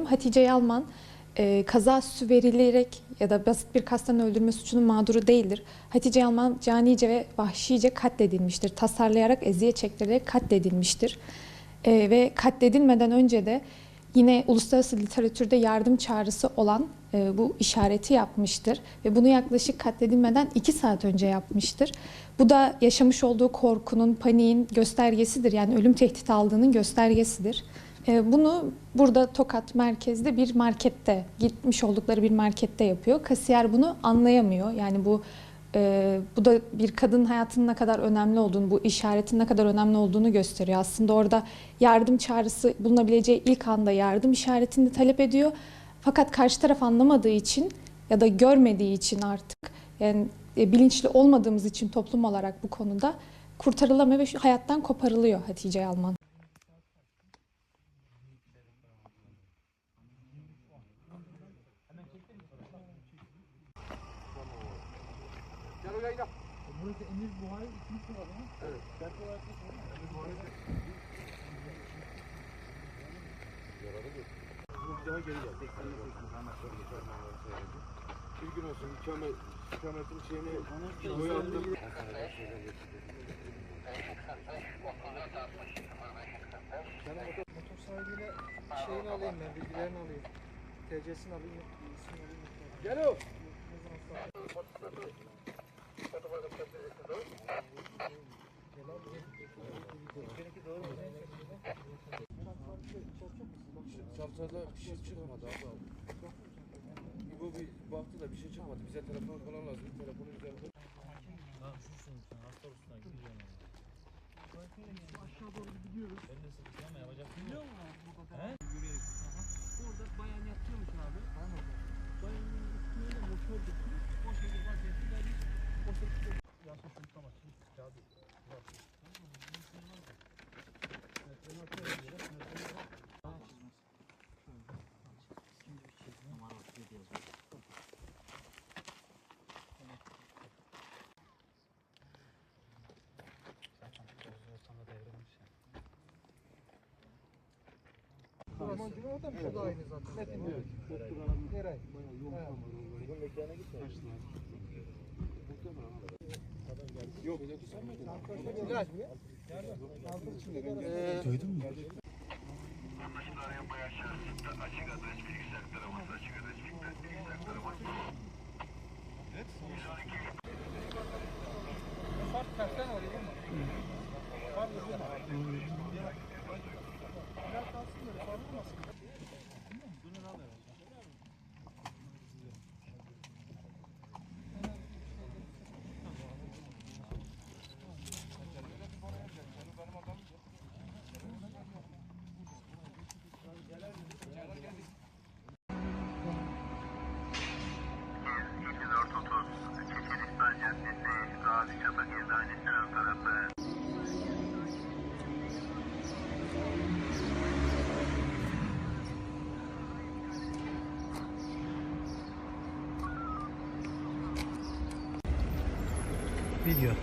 Hatice Yalman e, kaza süsü verilerek ya da basit bir kasten öldürme suçunun mağduru değildir. Hatice Yalman canice ve vahşice katledilmiştir. Tasarlayarak, eziyet çektirerek katledilmiştir. E, ve katledilmeden önce de yine uluslararası literatürde yardım çağrısı olan e, bu işareti yapmıştır. Ve bunu yaklaşık katledilmeden iki saat önce yapmıştır. Bu da yaşamış olduğu korkunun, paniğin göstergesidir. Yani ölüm tehdit aldığının göstergesidir. E, Bunu burada Tokat merkezde bir markette, gitmiş oldukları bir markette yapıyor. Kasiyer bunu anlayamıyor. Yani bu e, bu da bir kadın hayatının ne kadar önemli olduğunu, bu işaretin ne kadar önemli olduğunu gösteriyor. Aslında orada yardım çağrısı bulunabileceği ilk anda yardım işaretini talep ediyor. Fakat karşı taraf anlamadığı için ya da görmediği için artık yani e, bilinçli olmadığımız için toplum olarak bu konuda kurtarılamıyor ve hayattan koparılıyor Hatice Yalman. Burası Emir Buhari ikinci sırada mı? Evet. Dert olarak ne sorun? Emir Buhari Bir daha geri gel. 80'le 80 anlaşılır. Bir gün olsun ikamet, ikametin şeyini kiloya attım. Motor sahibiyle şeyini alayım ben, bilgilerini alayım. TC'sini alayım, ismini alayım. Gel o. Çantada bir şey çıkmadı abi. İbo bir baktı da bir şey çıkmadı. Bize telefon falan lazım. Telefonu üzerinde. Aşağı doğru gidiyoruz. Orada Tamam, orada mı? O da aynı zaten. Metin evet. Eray. Bunun mekana gitme. Yok. Sen miydin? Eray. Duydun mu? Fark Video.